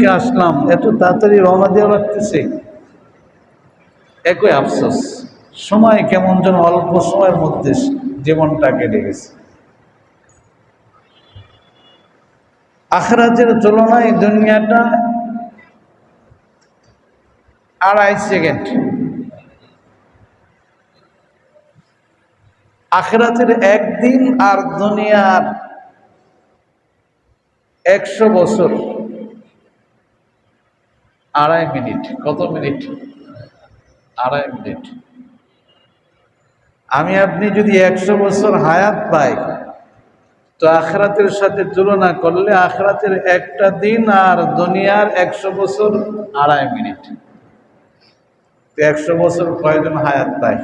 থেকে আসলাম এত তাড়াতাড়ি রওনা দেওয়া লাগতেছে। একই আফসোস। সময় কেমন যেন অল্প সময়ের মধ্যে জীবনটা কেটে গেছে। আখরাতের তুলনায় দুনিয়াটা আড়াই সেকেন্ড। আখরাতের একদিন আর দুনিয়ার একশো বছর। আড়াই মিনিট। কত মিনিট? আড়াই মিনিট। আমি আপনি যদি একশো বছর হায়াত পাই, তো আখরাতের সাথে তুলনা করলে আখরাতের একটা দিন আর দুনিয়ার একশো বছর আড়াই মিনিট। তো একশো বছর কয়জন হায়াত পায়?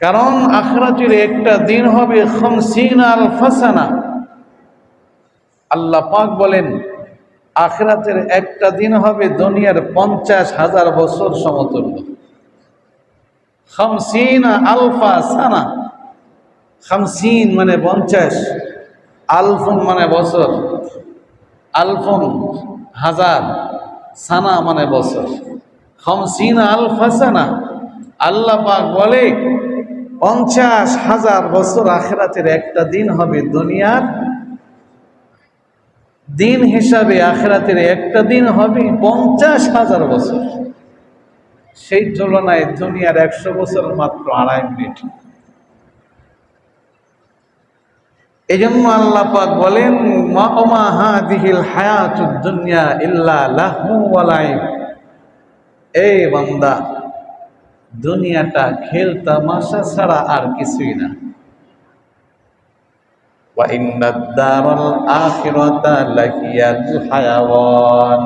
কারণ আখরাতের একটা দিন হবে আল ফাসানা আল্লাহ পাক বলেন আখরাতের একটা দিন হবে দুনিয়ার পঞ্চাশ হাজার বছর সমতুল্য। খমসিন আলফা সানা। খামসিন মানে পঞ্চাশ, আলফুন মানে বছর, আলফুন হাজার, সানা মানে বছর। খমসিন আলফা সানা। আল্লাহ পাক বলে, পঞ্চাশ হাজার বছর আখেরাতের একটা দিন হবে দুনিয়ার দিন হিসাবে আখেরাতের একটা দিন হবে পঞ্চাশ হাজার বছর। সেই তুলনায় দুনিয়ার একশো বছর মাত্র আড়াই মিনিট। এই জন্য আল্লাহ পাক বলেন, মা হাদিহিল হায়াতুদ দুনিয়া ইল্লা লাহু এই বান্দা, দুনিয়াটা খেল তামাশা ছাড়া আর কিছুই না। দারাল আখিরাতা লাহিয়াল হায়াওয়ান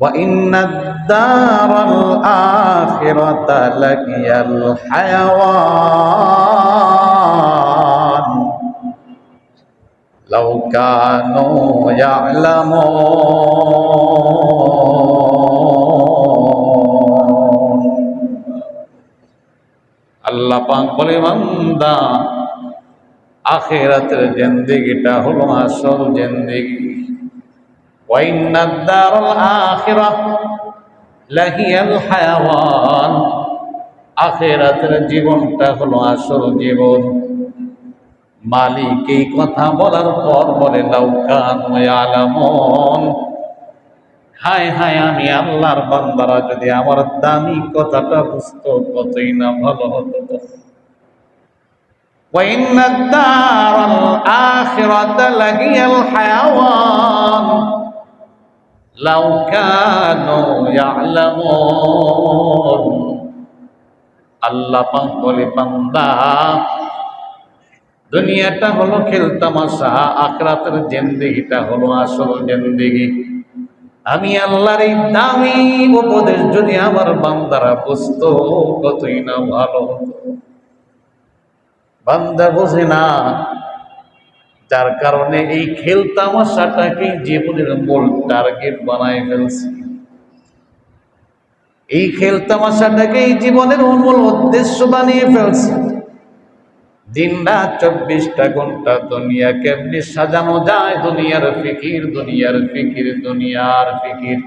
ওয়া ইন্নাদ দারাল আখিরাতা লাহিয়াল হায়াওয়ান লাউ কানু ইয়ালামুন আল্লাহ পাক বলে, বান্দা আখেরাতের জিন্দেগিটা হলো আসল জিন্দেগি। আখেরাতের জীবনটা হলো আসল জীবন। মালিক এই কথা বলার পর বলে লাউকান আলামন হায় হায়, আমি আল্লাহর বান্দারা, যদি আমার দামি কথাটা বুঝতো কতই না ভালো হতো। وإن الدار الآخرة لهي الحيوان لو كانوا يعلمون আল্লাহ পাক বলে বান্দা দুনিয়াটা হলো খেলতামাশা আখরাতের জেন্দেগিটা হলো আসল জেন্দেগি আমি আল্লাহর এই দামি উপদেশ যদি আমার বান্দারা বুঝতো কতই না ভালো হতো বান্দা বোঝে না। যার কারণে এই খেলতামাশাটাকে জীবনের মূল টার্গেট বানায় ফেলছে। এই খেলতামাশাটাকে এই জীবনের মূল উদ্দেশ্য বানিয়ে ফেলছে। দিন রাত চব্বিশটা ঘণ্টা দুনিয়া কেমনি সাজানো যায়? দুনিয়ার ফিকির দুনিয়ার ফিকির দুনিয়ার ফিকির।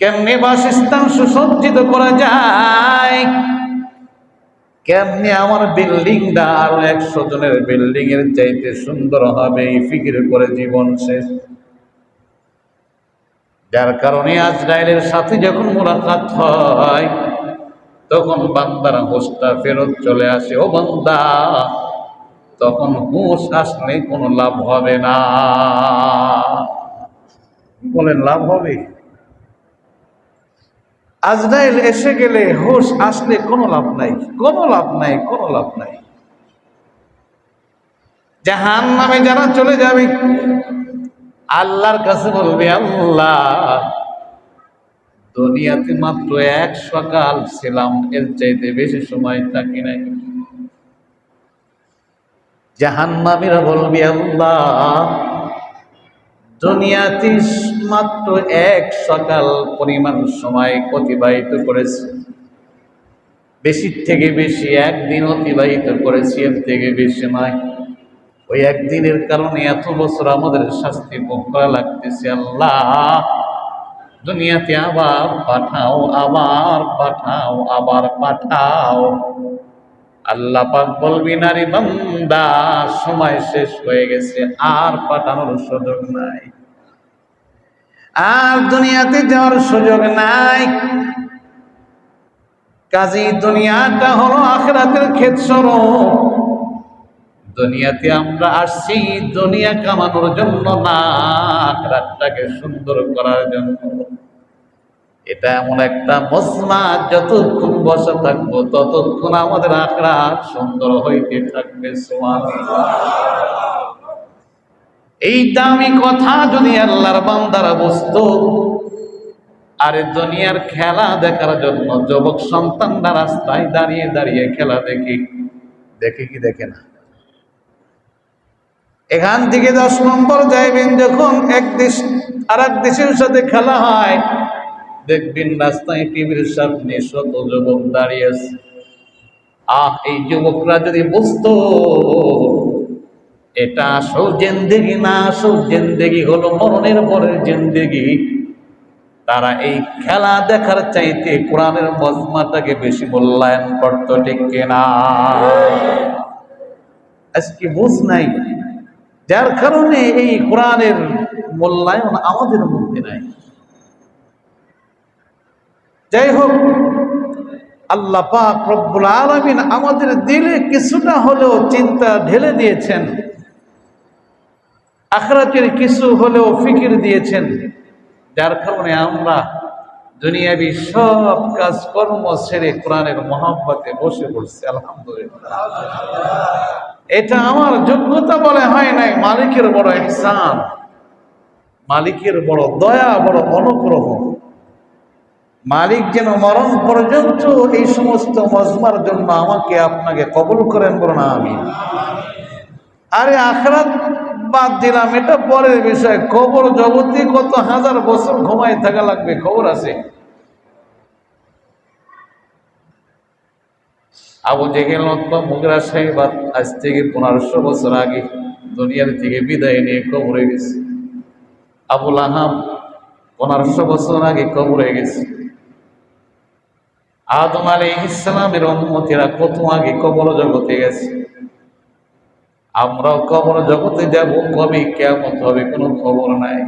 কেমনি বাসস্থান সুসজ্জিত করা যায়? কেমনি আমার বিল্ডিংটা আরও একশো জনের বিল্ডিং এর চাইতে সুন্দর হবে এই ফিকির করে জীবন শেষ? যার কারণে আজরাইলের সাথে যখন মোলাকাত হয়, তখন বান্দার হুঁশটা ফেরত চলে আসে। ও বান্দা, তখন হুঁশ আসলে কোনো লাভ হবে না। বলেন, লাভ হবে? আজরাইল এসে গেলে হুশ আসলে কোনো লাভ নাই, কোনো লাভ নাই, কোনো লাভ নাই। জাহান নামে যারা চলে যাবে, আল্লাহর কাছে বলবে, আল্লাহ, দুনিয়াতে মাত্র এক সকাল ছিলাম, এর চাইতে বেশি সময় থাকি নাই। জাহান্নামীরা বলবি, আল্লাহ দুনিয়াতে মাত্র এক সকাল পরিমাণ সময় অতিবাহিত করেছি। বেশির থেকে বেশি একদিন অতিবাহিত করেছি, এর থেকে বেশি নয় ওই একদিনের কারণে এত বছর আমাদের শাস্তি ভোগ করা লাগতেছে, আল্লাহ। দুনিয়াতে আবার পাঠাও আবার পাঠাও আবার পাঠাও। আল্লাহ পাক বলবি, নারী বান্দা, সময় শেষ হয়ে গেছে, আর পাঠানোর সুযোগ নাই। আর দুনিয়াতে যাওয়ার সুযোগ নাই। কাজী, দুনিয়াটা হলো আখরাতের ক্ষেত্র দুনিয়াতে আমরা আসছি, দুনিয়া কামানোর জন্য না, আখরাতটাকে সুন্দর করার জন্য। এটা এমন একটা মজমা, যতক্ষণ বসে থাকব, ততক্ষণ আমাদের আখড়া সুন্দর হইতে থাকবে এই দামি কথা যদি আল্লাহর বান্দারা বুঝতো, আরে দুনিয়ার খেলা দেখার জন্য যুবক সন্তানরা রাস্তায় দাঁড়িয়ে দাঁড়িয়ে খেলা দেখি, দেখে কি দেখে না? এখান থেকে দশ নম্বর যাইবেন যখন এক দেশ আর এক দেশের সাথে খেলা হয় দেখবেন রাস্তায় টিভির সামনে শত যুবক দাঁড়িয়ে আছে। আহ, এই যুবকরা যদি বুঝতো, এটা আসল জেন্দেগি না আসল জেন্দেগি হলো মরণের পরের জেন্দেগি। তারা এই খেলা দেখার চাইতে কোরআনের মজমাটাকে বেশি মূল্যায়ন করত, ঠিক কিনা? আজকে বুঝ নাই। যার কারণে এই কোরআনের মূল্যায়ন আমাদের মধ্যে নাই। যাই হোক, আল্লাহ পাক রব্বুল আলমিন আমাদের দিলে কিছুটা হলেও চিন্তা ঢেলে দিয়েছেন। আখরাতের কিছু হলেও ফিকির দিয়েছেন। যার কারণে আমরা দুনিয়াবি সব কাজ কর্ম ছেড়ে কোরআনের মহাব্বতে বসে পড়ছি, আলহামদুলিল্লাহ। এটা আমার যোগ্যতা বলে হয় নাই, মালিকের বড় ইহসান, মালিকের বড় দয়া, বড় অনুগ্রহ। মালিক যেন মরণ পর্যন্ত এই সমস্ত মজমার জন্য আমাকে আপনাকে কবল করেন বলো না আমি আরে আখরাত বাদ দিলাম, এটা পরের বিষয়। খবর জগতে কত হাজার বছর ঘুমায় থাকা লাগবে, খবর আছে? আবু জেগেল মুগরা সাহেব আজ থেকে পনেরোশো বছর আগে দুনিয়ার থেকে বিদায় নিয়ে কবরে গেছে। আবুল আহাম পনেরোশো বছর আগে কবরে গেছে। আদম আলী ইসলামের অনুমতিরা কত আগে কবর জগতে গেছে? আমরা কবর জগতে যাব, কবে কেমন হবে কোনো খবর নাই।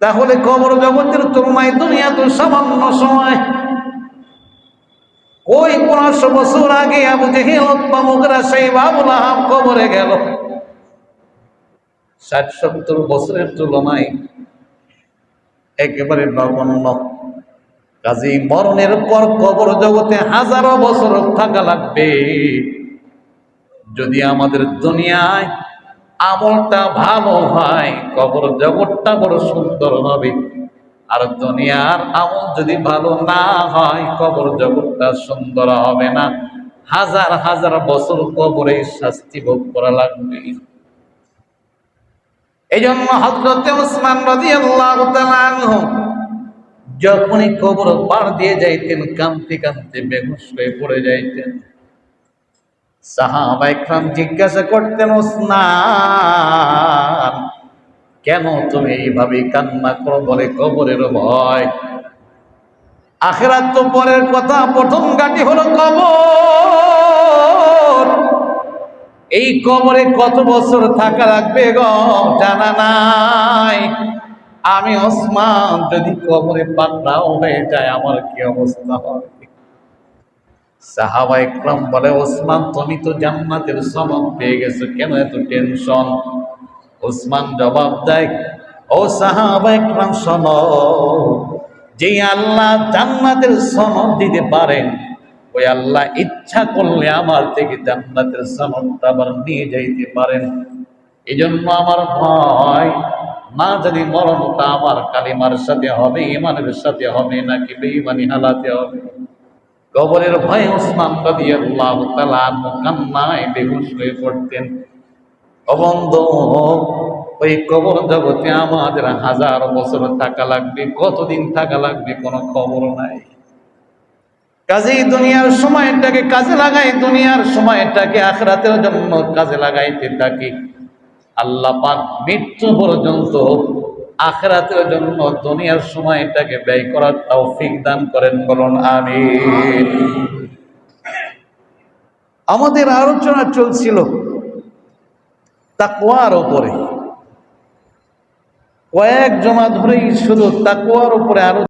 তাহলে কবর জগতের তুলনায় দুনিয়া তো সামান্য সময়। ওই পনেরোশো বছর আগে আবু জেহেল সেই বাবুল আহাম কবরে গেল। ষাট সত্তর বছরের তুলনায় একেবারে নগণ্য। কাজী মরণের পর কবর জগতে হাজারো বছর থাকা লাগবে। যদি আমাদের দুনিয়ায় আমলটা ভালো হয়, কবর জগৎটা বড় সুন্দর হবে। আর দুনিয়ার আমল যদি ভালো না হয়, কবর জগৎটা সুন্দর হবে না। হাজার হাজার বছর কবরে শাস্তি ভোগ করা লাগবে। এই জন্য হজরত উসমান তাআলা আনহু যখনই কবর পার দিয়ে যাইতেন, কাঁদতে কাঁদতে বেহুশ হয়ে পড়ে যাইতেন। সাহাবাইকরাম জিজ্ঞাসা করতেন, ওসমান, কেন তুমি এইভাবে কান্না করো বলে কবরের ভয়? আখেরাত তো পরের কথা, প্রথম গাটি হলো কবর। এই কবরে কত বছর থাকা লাগবে গ? জানা নাই। আমি ওসমান, যদি কবরে পাকড়াও হয়ে যায়, আমার কি অবস্থা হবে? সাহাবা ইকরাম বলে, ওসমান, তুমি তো জান্নাতের সনদ পেয়ে গেছো, কেন এত টেনশন ওসমান জবাব দেয়, ও সাহাবা ইকরাম শোন, যে আল্লাহ জান্নাতের সনদ দিতে পারেন, ওই আল্লাহ ইচ্ছা করলে আমার থেকে জান্নাতের সনদটা আবার নিয়ে যাইতে পারেন। এই জন্য আমার ভয় না জানি মরণটা আমার কালিমার সাথে হবে ইমানের সাথে হবে নাকি বেঈমানি হালাতে হবে। কবরের ভয় ওসমান রাদিয়াল্লাহু তাআলা কান্নায় বেহুশ হয়ে পড়তেন। অবন্ধ ওই কবর জগতে আমাদের হাজার বছর থাকা লাগবে, কতদিন থাকা লাগবে কোনো খবর নাই। কাজেই দুনিয়ার সময়টাকে কাজে লাগাই, দুনিয়ার সময়টাকে আখরাতের জন্য কাজে লাগাইতে থাকি। আল্লাহ পাক মৃত্যু পর্যন্ত আখরাতের জন্য দুনিয়ার সময়টাকে ব্যয় করার তৌফিক দান করেন, বলুন আমি আমাদের আলোচনা চলছিল তাকওয়ার ওপরে কয়েক জমা ধরেই শুধু তাকওয়ার উপরে আলো